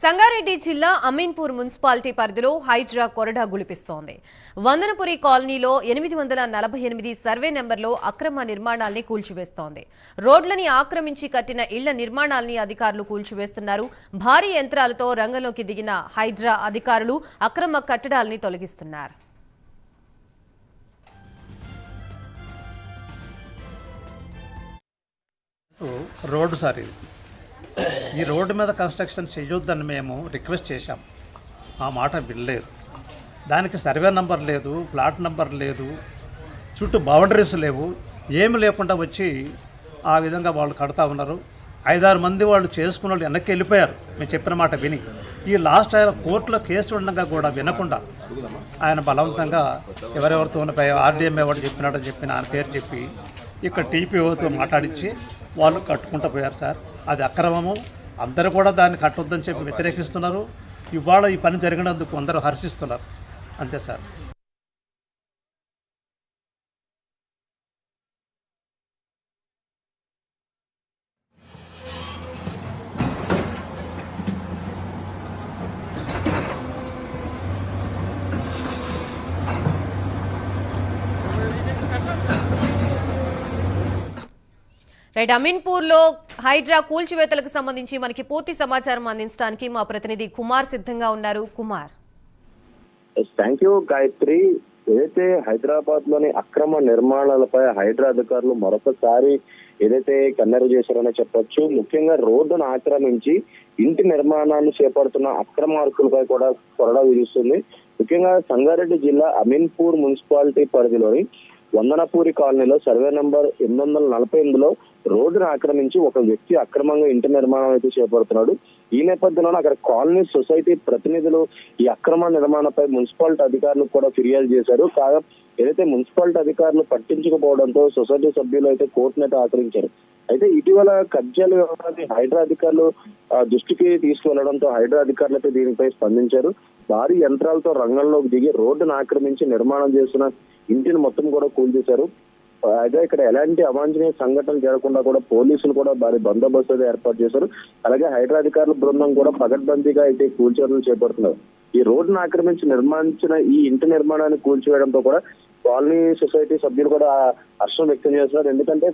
సంగారెడ్డి జిల్లా అమీన్పూర్ మున్సిపాలిటీ పరిధిలో హైడ్రా కొరడా గుళిపిస్తోంది. వందనపురి కాలనీలో ఎనిమిది వందల నలభై ఎనిమిది సర్వే నెంబర్లో అక్రమ నిర్మాణాల్ని కూల్చివేస్తోంది. రోడ్లని ఆక్రమించి కట్టిన ఇళ్ళ నిర్మాణాల్ని అధికారులు కూల్చివేస్తున్నారు. భారీ యంత్రాలతో రంగంలోకి దిగిన హైడ్రా అధికారులు అక్రమ కట్టడాల్ని తొలగిస్తున్నారు. రోడ్డు సార్ ఇది. ఈ రోడ్డు మీద కన్స్ట్రక్షన్ చేయొద్దని మేము రిక్వెస్ట్ చేశాం. ఆ మాట వినలేదు. దానికి సర్వే నంబర్ లేదు ప్లాట్ నంబర్ లేదు చుట్టూ బౌండరీస్ లేవు. ఏమి లేకుండా వచ్చి ఆ విధంగా వాళ్ళు కడతా ఉన్నారు. ఐదారు మంది వాళ్ళు చేసుకున్న వాళ్ళు వెనక్కి వెళ్ళిపోయారు. మేము చెప్పిన మాట విని. ఈ లాస్ట్ ఆయన కోర్టులో కేసు ఉండగా కూడా వినకుండా ఆయన బలవంతంగా ఎవరెవరితో ఆర్డీఎంఏ వాడు చెప్పినాడని చెప్పిన ఆయన పేరు చెప్పి ఇక్కడ టీపీఓతో మాట్లాడించి వాళ్ళు కట్టుకుంటూ పోయారు సార్. అది అక్రమము. అందరూ కూడా దాన్ని కట్టొద్దని చెప్పి వ్యతిరేకిస్తున్నారు. ఇవాళ ఈ పని జరిగినందుకు అందరూ హర్షిస్తున్నారు. అంతే సార్. రైట్ అమీన్పూర్లో హైడ్రా కూల్చివేతలకు సంబంధించి మనకి పూర్తి సమాచారం అందించడానికి మా ప్రతినిధి కుమార్ సిద్ధంగా ఉన్నారు. కుమార్. Thank you Gayatri. ఏదైతే హైదరాబాద్లోని అక్రమ నిర్మాణాలపై హైడ్రా అధికారులు మరొకసారి ఏదైతే కన్నెరు చేశారని చెప్పొచ్చు. ముఖ్యంగా రోడ్డును ఆక్రమించి ఇంటి నిర్మాణాలు చేపడుతున్న అక్రమార్కులపై కూడా కొరడా విధిస్తుంది. ముఖ్యంగా సంగారెడ్డి జిల్లా అమీన్పూర్ మున్సిపాలిటీ పరిధిలోని వందనపూరి కాలనీలో సర్వే నంబర్ ఎనిమిది వందల నలభై ఎనిమిదిలో రోడ్డును ఆక్రమించి ఒక వ్యక్తి అక్రమంగా ఇంటి నిర్మాణం అయితే చేపడుతున్నాడు. ఈ నేపథ్యంలోనే అక్కడ కాలనీ సొసైటీ ప్రతినిధులు ఈ అక్రమ నిర్మాణంపై మున్సిపాలిటీ అధికారులకు కూడా ఫిర్యాదు చేశారు. కాగా ఏదైతే మున్సిపాలిటీ అధికారులు పట్టించకపోవడంతో సొసైటీ సభ్యులు అయితే కోర్టును అయితే ఆచరించారు అయితే ఇటీవల కబ్జాల వ్యవహారాన్ని హైడ్రా అధికారులు దృష్టికి తీసుకువెళ్ళడంతో హైడ్రా అధికారులు అయితే దీనిపై స్పందించారు. భారీ యంత్రాలతో రంగంలోకి దిగి రోడ్డును ఆక్రమించి నిర్మాణం చేస్తున్న ఇంటిని మొత్తం కూడా కూల్చేశారు అయితే ఇక్కడ ఎలాంటి అవాంఛనీయ సంఘటనలు జరగకుండా కూడా పోలీసులు కూడా భారీ బందోబస్తు ఏర్పాటు చేశారు. అలాగే హైడ్రా అధికారుల బృందం కూడా పగడ్బందీగా అయితే కూల్చేయడం చేపడుతున్నారు. ఈ రోడ్డును ఆక్రమించి నిర్మించిన ఈ ఇంటి నిర్మాణాన్ని కూల్చివేయడంతో కూడా కాలనీ సొసైటీ సభ్యులు కూడా హర్షం వ్యక్తం చేస్తున్నారు. ఎందుకంటే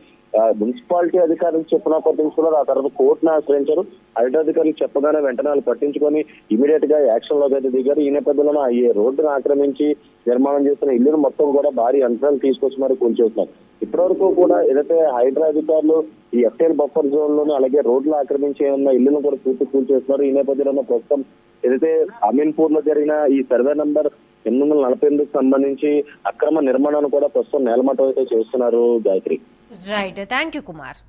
మున్సిపాలిటీ అధికారులు చెప్పిన పట్టించుకున్నారు ఆ తర్వాత కోర్టును ఆశ్రయించారు. హైడ్రా అధికారులు చెప్పగానే వెంటనే వాళ్ళు పట్టించుకొని ఇమీడియట్గా యాక్షన్లోకి అయితే దిగారు. ఈ నేపథ్యంలో ఈ రోడ్డును ఆక్రమించి నిర్మాణం చేస్తున్న ఇల్లును మొత్తం కూడా భారీ యంత్రాలు తీసుకొచ్చి మరి కూల్చేస్తున్నారు. ఇప్పటివరకు కూడా ఏదైతే హైడ్రా అధికారులు ఈ ఎఫ్ఐఆర్ బఫర్ జోన్ లోను అలాగే రోడ్లు ఆక్రమించి ఉన్న ఇల్లును కూడా పూర్తి కూల్చేస్తున్నారు. ఈ నేపథ్యంలో ప్రస్తుతం ఏదైతే అమీన్పూర్లో జరిగిన ఈ సర్వే నంబర్ ఎనిమిది వందల నలభై ఎనిమిదికి సంబంధించి అక్రమ నిర్మాణాన్ని కూడా ప్రస్తుతం నేలమట్టం అయితే చేస్తున్నారు Gayatri. Right thank you Kumar